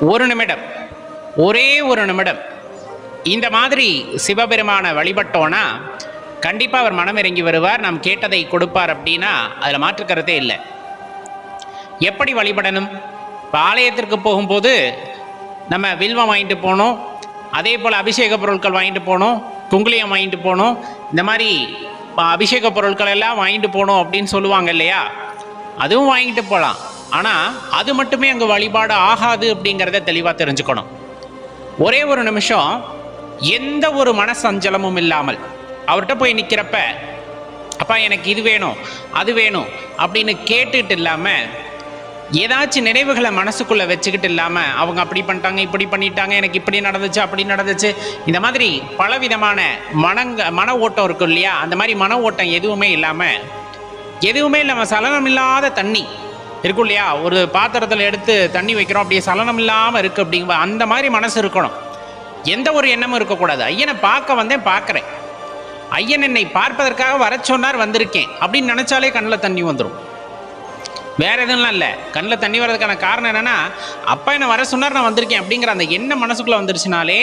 ஒரு நிமிடம் ஒரே ஒரு நிமிடம். இந்த மாதிரி சிவபெருமானை வழிபட்டோன்னா கண்டிப்பாக அவர் மனம் இறங்கி வருவார் நாம் கேட்டதை கொடுப்பார் அப்படின்னா அதில் மாற்றுக்கிறதே இல்லை. எப்படி வழிபடணும்? இப்போ ஆலயத்திற்கு போகும்போது நம்ம வில்வம் வாங்கிட்டு போகணும் அதே போல் அபிஷேக பொருட்கள் வாங்கிட்டு போகணும் குங்குளியம் வாங்கிட்டு போகணும் இந்த மாதிரி ப- அபிஷேக பொருட்கள் எல்லாம் வாங்கிட்டு போகணும் அப்படின்னு சொல்லுவாங்க இல்லையா? அதுவும் வாங்கிட்டு போகலாம். ஆனால் அது மட்டுமே அங்கே வழிபாடு ஆகாது அப்படிங்கிறத தெளிவாக தெரிஞ்சுக்கணும். ஒரே ஒரு நிமிஷம் எந்த ஒரு மனசஞ்சலமும் இல்லாமல் அவர்கிட்ட போய் நிற்கிறப்ப அப்பா எனக்கு இது வேணும் அது வேணும் அப்படின்னு கேட்டுட்டு இல்லாமல் ஏதாச்சும் நினைவுகளை மனசுக்குள்ளே வச்சுக்கிட்டு இல்லாமல் அவங்க அப்படி பண்ணிட்டாங்க இப்படி பண்ணிட்டாங்க எனக்கு இப்படி நடந்துச்சு அப்படி நடந்துச்சு இந்த மாதிரி பலவிதமான மனங்க மன ஓட்டம் இருக்கும் இல்லையா? அந்த மாதிரி மன ஓட்டம் எதுவுமே இல்லாமல் எதுவுமே இல்லாமல் சலனம் இல்லாத தண்ணி இருக்கும் இல்லையா? ஒரு பாத்திரத்தில் எடுத்து தண்ணி வைக்கிறோம் அப்படியே சலனம் இல்லாமல் இருக்குது அப்படிங்க அந்த மாதிரி மனசு இருக்கணும். எந்த ஒரு எண்ணமும் இருக்கக்கூடாது. ஐயனை பார்க்க வந்தேன் பார்க்குறேன். ஐயன் என்னை பார்ப்பதற்காக வர சொன்னார் வந்திருக்கேன். அப்படின்னு நினச்சாலே கண்ணில் தண்ணி வந்துடும் வேற எதுவும் இல்லை. கண்ணில் தண்ணி வர்றதுக்கான காரணம் என்னன்னா அப்பா என்னை வர சொன்னார் நான் வந்திருக்கேன் அப்படிங்கிற அந்த எண்ணம் மனசுக்குள்ளே வந்துருச்சுனாலே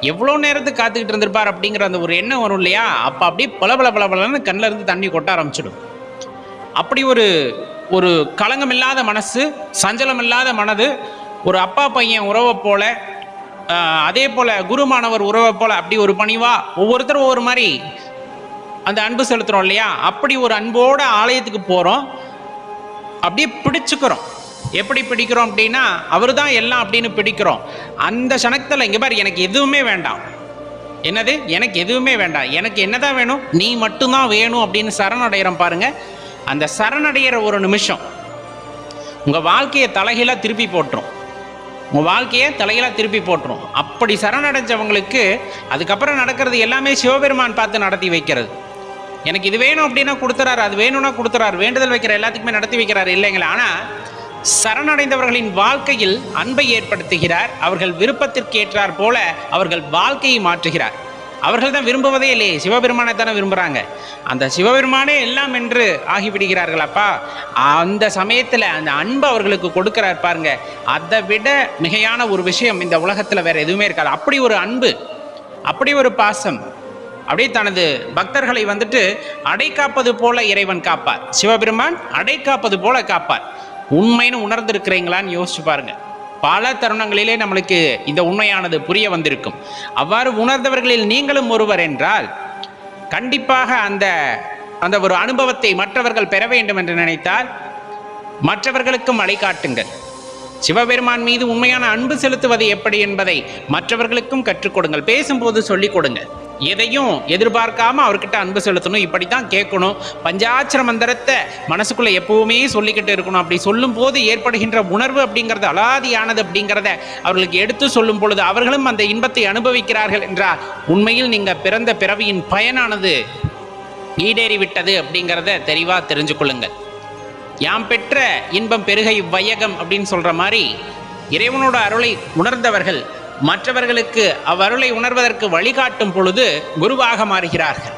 எவ்வளோ நேரத்துக்கு காத்துக்கிட்டு இருந்திருப்பார் அப்படிங்கிற அந்த ஒரு எண்ணம் வரும் இல்லையா? அப்போ அப்படியே பல பல பல பலன்னு கண்ணில் இருந்து தண்ணி கொட்ட ஆரம்பிச்சிடும். அப்படி ஒரு ஒரு களங்கமில்லாத மனசு சஞ்சலமில்லாத மனது ஒரு அப்பா பையன் உறவை போல அதே போல குரு மாணவர் உறவை போல அப்படி ஒரு பணிவா? ஒவ்வொருத்தரும் ஒவ்வொரு மாதிரி அந்த அன்பு செலுத்துறோம் இல்லையா? அப்படி ஒரு அன்போட ஆலயத்துக்கு போகிறோம் அப்படியே பிடிச்சுக்கிறோம். எப்படி பிடிக்கிறோம் அப்படின்னா அவர் தான் எல்லாம் அப்படின்னு பிடிக்கிறோம். அந்த சனத்தில் இங்கே பாரு எனக்கு எதுவுமே வேண்டாம். என்னது? எனக்கு எதுவுமே வேண்டாம். எனக்கு என்னதான் வேணும்? நீ மட்டும்தான் வேணும் அப்படின்னு சரணடைகிறோம் பாருங்கள் அந்த சரணடைகிற ஒரு நிமிஷம். உங்கள் வாழ்க்கையை தலைகீழாக திருப்பி போட்டுரும். உங்கள் வாழ்க்கையை தலைகீழாக திருப்பி போட்டுரும். அப்படி சரணடைஞ்சவங்களுக்கு அதுக்கப்புறம் நடக்கிறது எல்லாமே சிவபெருமான் பார்த்து நடத்தி வைக்கிறது. எனக்கு இது வேணும் அப்படின்னா கொடுத்துறாரு அது வேணும்னா கொடுத்துறாரு வேண்டுதல் வைக்கிற எல்லாத்துக்குமே நடத்தி வைக்கிறார் இல்லைங்களா. ஆனால் சரணடைந்தவர்களின் வாழ்க்கையில் அன்பை ஏற்படுத்துகிறார் அவர்கள் விருப்பத்திற்கு ஏற்றார் போல அவர்கள் வாழ்க்கையை மாற்றுகிறார். அவர்கள் தான் விரும்புவதே இல்லையே. சிவபெருமானை தானே விரும்புகிறாங்க அந்த சிவபெருமானே எல்லாம் என்று ஆகிவிடுகிறார்கள் அப்பா. அந்த சமயத்தில் அந்த அன்பு அவர்களுக்கு கொடுக்கிறார் பாருங்க. அதை விட மிகையான ஒரு விஷயம் இந்த உலகத்தில் வேற எதுவுமே இருக்காது. அப்படி ஒரு அன்பு அப்படி ஒரு பாசம் அப்படியே தனது பக்தர்களை வந்துட்டு அடை காப்பது போல இறைவன் காப்பார். சிவபெருமான் அடை காப்பது போல காப்பார். உண்மைன்னு உணர்ந்திருக்கிறீங்களான்னு யோசிச்சு பாருங்கள் பல தருணங்களிலே நம்மளுக்கு இந்த உண்மையானது புரிய வந்திருக்கும். அவ்வாறு உணர்ந்தவர்களில் நீங்களும் ஒருவர் என்றால் கண்டிப்பாக அந்த அந்த ஒரு அனுபவத்தை மற்றவர்கள் பெற வேண்டும் என்று நினைத்தால் மற்றவர்களுக்கும் வழிகாட்டுங்கள். சிவபெருமான் மீது உண்மையான அன்பு செலுத்துவது எப்படி என்பதை மற்றவர்களுக்கும் கற்றுக் கொடுங்கள். பேசும்போது சொல்லிக் கொடுங்கள். எதையும் எதிர்பார்க்காம அவர்கிட்ட அன்பு செலுத்தணும். இப்படி தான் கேட்கணும். பஞ்சாட்சர மந்திரத்தை மனசுக்குள்ள எப்பவுமே சொல்லிக்கிட்டு இருக்கணும். அப்படி சொல்லும் போது ஏற்படுகின்ற உணர்வு அப்படிங்கிறது அலாதியானது அப்படிங்கிறத அவர்களுக்கு எடுத்து சொல்லும் பொழுது அவர்களும் அந்த இன்பத்தை அனுபவிக்கிறார்கள் என்றால் உண்மையில் நீங்க பிறந்த பிறவியின் பயனானது ஈடேறி விட்டது அப்படிங்கிறத தெளிவா தெரிஞ்சு கொள்ளுங்கள். யாம் பெற்ற இன்பம் பெருகை வையகம் அப்படின்னு சொல்ற மாதிரி இறைவனோட அருளை உணர்ந்தவர்கள் மற்றவர்களுக்கு அவ்வருளை உணர்வதற்கு வழிகாட்டும் பொழுது குருவாக மாறுகிறார்கள்.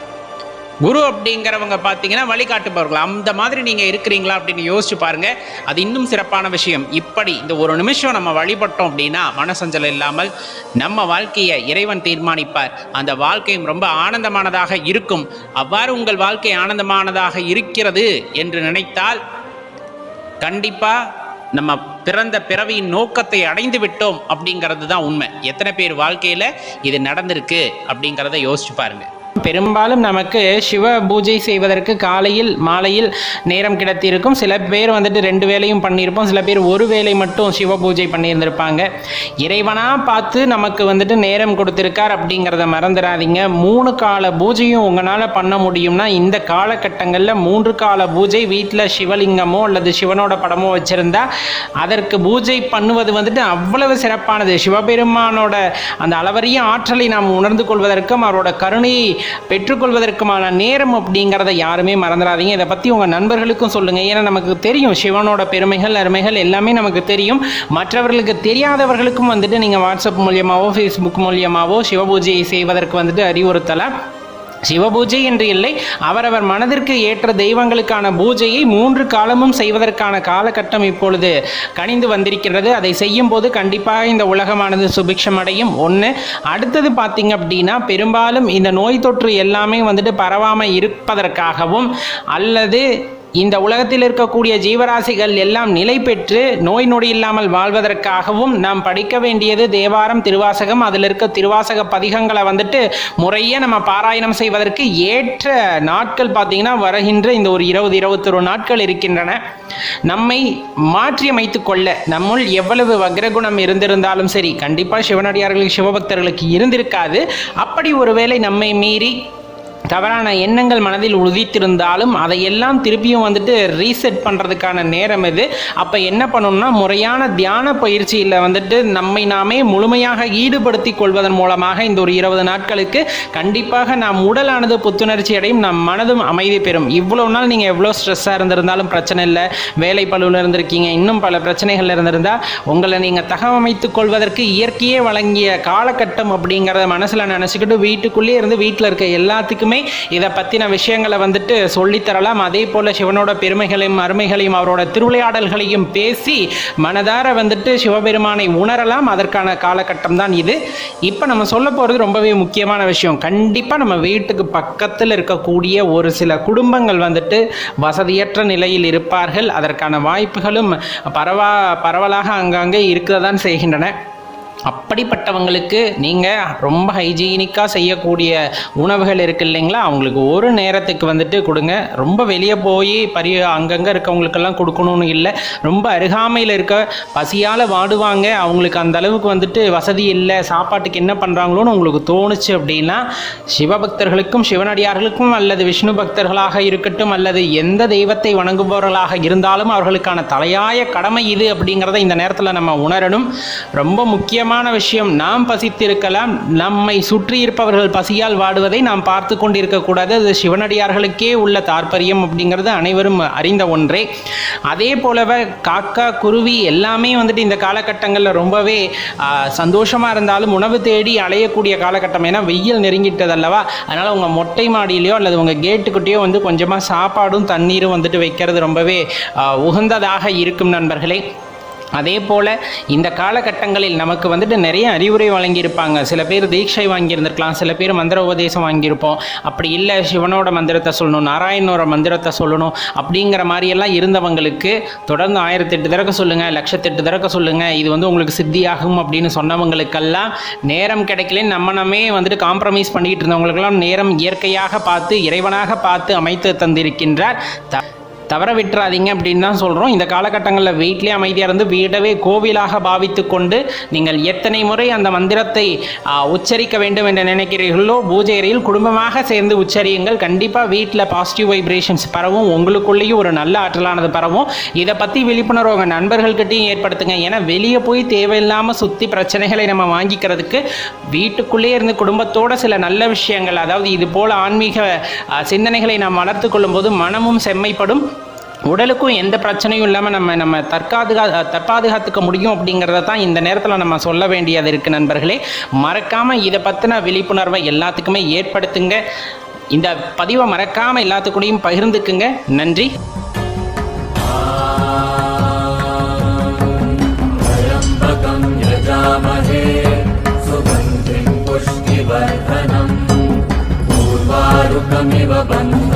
குரு அப்படிங்கிறவங்க பார்த்தீங்கன்னா வழிகாட்டுபவர்கள். அந்த மாதிரி நீங்கள் இருக்கிறீங்களா அப்படின்னு யோசிச்சு பாருங்க. அது இன்னும் சிறப்பான விஷயம். இப்படி இந்த ஒரு நிமிஷம் நம்ம வழிபட்டோம் அப்படின்னா மனசஞ்சலம் இல்லாமல் நம்ம வாழ்க்கையை இறைவன் தீர்மானிப்பார். அந்த வாழ்க்கையும் ரொம்ப ஆனந்தமானதாக இருக்கும். அவ்வாறு உங்கள் வாழ்க்கை ஆனந்தமானதாக இருக்கிறது என்று நினைத்தால் கண்டிப்பாக நம்ம பிறந்த பிறவியின் நோக்கத்தை அடைந்து விட்டோம் அப்படிங்கிறது தான் உண்மை. எத்தனை பேர் வாழ்க்கையில் இது நடந்திருக்கு அப்படிங்கிறத யோசிச்சு பாருங்கள் பெரும்பாலும் நமக்கு சிவ பூஜை செய்வதற்கு காலையில் மாலையில் நேரம் கிடைத்திருக்கும். சில பேர் வந்துட்டு ரெண்டு வேலையும் பண்ணியிருப்போம். சில பேர் ஒரு வேளை மட்டும் சிவ பூஜை பண்ணியிருந்திருப்பாங்க. இறைவனாக பார்த்து நமக்கு வந்துட்டு நேரம் கொடுத்துருக்கார் அப்படிங்கிறத மறந்துடாதீங்க. மூணு கால பூஜையும் உங்களால் பண்ண முடியும்னா இந்த காலகட்டங்களில் மூன்று கால பூஜை வீட்டில் சிவலிங்கமோ அல்லது சிவனோட படமோ வச்சுருந்தா அதற்கு பூஜை பண்ணுவது வந்துட்டு அவ்வளவு சிறப்பானது. சிவபெருமானோட அந்த அளவரிய ஆற்றலை நாம் உணர்ந்து கொள்வதற்கும் அவரோட கருணையை பெற்றுக்கொள்வதற்குமான நேரம் அப்படிங்கிறத யாருமே மறந்துடாதீங்க. இதை பற்றி உங்கள் நண்பர்களுக்கும் சொல்லுங்கள் ஏன்னா நமக்கு தெரியும் சிவனோட பெருமைகள் அருமைகள் எல்லாமே நமக்கு தெரியும். மற்றவர்களுக்கு தெரியாதவர்களுக்கும் வந்துட்டு நீங்கள் வாட்ஸ்அப் மூலியமாகவோ ஃபேஸ்புக் மூலியமாகவோ சிவபூஜையை செய்வதற்கு வந்துட்டு அறிவுறுத்தலை. சிவபூஜை என்று இல்லை அவரவர் மனதிற்கு ஏற்ற தெய்வங்களுக்கான பூஜையை மூன்று காலமும் செய்வதற்கான காலகட்டம் இப்பொழுது கணிந்து வந்திருக்கிறது. அதை செய்யும் போது கண்டிப்பாக இந்த உலகமானது சுபிக்ஷம் அடையும். ஒன்று அடுத்தது பார்த்தீங்க அப்படின்னா பெரும்பாலும் இந்த நோய் தொற்று எல்லாமே வந்துட்டு பரவாமல் இருப்பதற்காகவும் அல்லது இந்த உலகத்தில் இருக்கக்கூடிய ஜீவராசிகள் எல்லாம் நிலை பெற்று நோய் நொடி இல்லாமல் வாழ்வதற்காகவும் நாம் படிக்க வேண்டியது தேவாரம் திருவாசகம் அதில் இருக்க திருவாசக பதிகங்களை வந்துட்டு முறையே நம்ம பாராயணம் செய்வதற்கு ஏற்ற நாட்கள் பார்த்தீங்கன்னா வருகின்ற இந்த ஒரு இருபது இருபத்தொரு நாட்கள் இருக்கின்றன. நம்மை மாற்றியமைத்து கொள்ள நம்முள் எவ்வளவு வக்ரகுணம் இருந்திருந்தாலும் சரி கண்டிப்பாக சிவனடியார்களுக்கு சிவபக்தர்களுக்கு இருந்திருக்காது. அப்படி ஒருவேளை நம்மை மீறி தவறான எண்ணங்கள் மனதில் உதித்திருந்தாலும் அதையெல்லாம் திருப்பியும் வந்துட்டு ரீசெட் பண்ணுறதுக்கான நேரம் இது. அப்போ என்ன பண்ணணும்னா முறையான தியான பயிற்சியில் வந்துட்டு நம்மை நாமே முழுமையாக ஈடுபடுத்தி கொள்வதன் மூலமாக இந்த ஒரு இருபது நாட்களுக்கு கண்டிப்பாக நாம் உடலானது புத்துணர்ச்சி அடையும் நம் மனதும் அமைதி பெறும். இவ்வளோ நாள் நீங்கள் எவ்வளோ ஸ்ட்ரெஸ்ஸாக இருந்திருந்தாலும் பிரச்சனை இல்லை. வேலை பழுவில் இருந்திருக்கீங்க இன்னும் பல பிரச்சனைகள் இருந்திருந்தால் உங்களை நீங்கள் தகவமைத்துக் கொள்வதற்கு இயற்கையே வழங்கிய காலகட்டம் அப்படிங்கிறத மனசில் நினச்சிக்கிட்டு வீட்டுக்குள்ளேயே இருந்து வீட்டில் இருக்க எல்லாத்துக்குமே இதை பற்றின விஷயங்களை வந்துட்டு சொல்லித்தரலாம் அதே போல் சிவனோட பெருமைகளையும் அருமைகளையும் அவரோட திருவிளையாடல்களையும் பேசி மனதார வந்துட்டு சிவபெருமானை உணரலாம். அதற்கான காலகட்டம் தான் இது. இப்போ நம்ம சொல்ல போகிறது ரொம்பவே முக்கியமான விஷயம். கண்டிப்பாக நம்ம வீட்டுக்கு பக்கத்தில் இருக்கக்கூடிய ஒரு சில குடும்பங்கள் வந்துட்டு வசதியற்ற நிலையில் இருப்பார்கள். அதற்கான வாய்ப்புகளும் பரவா பரவலாக அங்கங்கே இருக்க தான் செய்கின்றன. அப்படிப்பட்டவங்களுக்கு நீங்கள் ரொம்ப ஹைஜீனிக்காக செய்யக்கூடிய உணவுகள் இருக்கு இல்லைங்களா? அவங்களுக்கு ஒரு நேரத்துக்கு வந்துட்டு கொடுங்க. ரொம்ப வெளியே போய் பரி அங்கங்கே இருக்கவங்களுக்கெல்லாம் கொடுக்கணும்னு இல்லை. ரொம்ப அருகாமையில் இருக்க பசியால் வாடுவாங்க. அவங்களுக்கு அந்த அளவுக்கு வந்துட்டு வசதி இல்லை. சாப்பாட்டுக்கு என்ன பண்ணுறாங்களோன்னு உங்களுக்கு தோணுச்சு அப்படின்னா சிவபக்தர்களுக்கும் சிவனடியார்களுக்கும் அல்லது விஷ்ணு பக்தர்களாக இருக்கட்டும் அல்லது எந்த தெய்வத்தை வணங்குபவர்களாக இருந்தாலும் அவர்களுக்கான தலையாய கடமை இது அப்படிங்கிறத இந்த நேரத்தில் நம்ம உணரணும். ரொம்ப முக்கியம் முக்கியமான விஷயம் நாம் பசித்திருக்கலாம் நம்மை சுற்றி இருப்பவர்கள் பசியால் வாடுவதை நாம் பார்த்து கொண்டிருக்கக்கூடாது அது சிவனடியார்களுக்கே உள்ள தாற்பயம் அப்படிங்கிறது அனைவரும் அறிந்த ஒன்றே. அதே போலவே காக்கா குருவி எல்லாமே வந்துட்டு இந்த காலகட்டங்களில் ரொம்பவே சந்தோஷமாக இருந்தாலும் உணவு தேடி அலையக்கூடிய காலகட்டம். ஏன்னா வெயில் நெருங்கிட்டது அல்லவா அதனால் உங்கள் மொட்டை மாடியிலையோ அல்லது உங்கள் கேட்டுக்கிட்டேயோ வந்து கொஞ்சமாக சாப்பாடும் தண்ணீரும் வந்துட்டு வைக்கிறது ரொம்பவே உகந்ததாக இருக்கும் நண்பர்களே. அதே போல் இந்த காலகட்டங்களில் நமக்கு வந்துட்டு நிறைய அறிவுரை வழங்கியிருப்பாங்க. சில பேர் தீட்சை வாங்கியிருந்திருக்கலாம் சில பேர் மந்திர உபதேசம் வாங்கியிருப்போம். அப்படி இல்லை சிவனோட மந்திரத்தை சொல்லணும் நாராயணோட மந்திரத்தை சொல்லணும் அப்படிங்கிற மாதிரியெல்லாம் இருந்தவங்களுக்கு தொடர்ந்து ஆயிரத்தெட்டு தடவை சொல்லுங்கள் லட்சத்தெட்டு தடவை சொல்லுங்கள் இது வந்து உங்களுக்கு சித்தியாகும் அப்படின்னு சொன்னவங்களுக்கெல்லாம் நேரம் கிடைக்கலன்னு நம்ம நம்மே வந்துட்டு காம்ப்ரமைஸ் பண்ணிக்கிட்டு இருந்தவங்களுக்கெல்லாம் நேரம் இயற்கையாக பார்த்து இறைவனாக பார்த்து அமைத்து தந்திருக்கின்றார் த தவற விட்டுறாதீங்க அப்படின்னு தான் சொல்கிறோம் இந்த காலகட்டங்களில் வீட்டிலே அமைதியாக இருந்து வீடவே கோவிலாக பாவித்து கொண்டு நீங்கள் எத்தனை முறை அந்த மந்திரத்தை உச்சரிக்க வேண்டும் என்று நினைக்கிறீர்களோ பூஜை அறையில் குடும்பமாக சேர்ந்து உச்சரியுங்கள். கண்டிப்பாக வீட்டில் பாசிட்டிவ் வைப்ரேஷன்ஸ் பரவும். உங்களுக்குள்ளேயும் ஒரு நல்ல ஆற்றலானது பரவும். இதை பற்றி விழிப்புணர்வு உங்கள் நண்பர்கள்கிட்டையும் ஏற்படுத்துங்க. ஏன்னா வெளியே போய் தேவையில்லாமல் சுற்றி பிரச்சனைகளை நம்ம வாங்கிக்கிறதுக்கு வீட்டுக்குள்ளே இருந்து குடும்பத்தோட சில நல்ல விஷயங்கள் அதாவது இது போல் ஆன்மீக சிந்தனைகளை நாம் வளர்த்து கொள்ளும்போது மனமும் செம்மைப்படும். உடலுக்கும் எந்த பிரச்சனையும் இல்லாமல் நம்ம நம்ம தற்காதுகா தற்பாதுகாத்துக்க முடியும் அப்படிங்கிறத தான் இந்த நேரத்தில் நம்ம சொல்ல வேண்டியது இருக்குது நண்பர்களே மறக்காமல் இதை பற்றின விழிப்புணர்வை எல்லாத்துக்குமே ஏற்படுத்துங்க இந்த பதிவை மறக்காமல் எல்லாத்துக்கூடையும் பகிர்ந்துக்குங்க நன்றி त्र्यम्बकं यजामहे सुगन्धिं पुष्टिवर्धनम् पूर्वारुकमिव बन्धना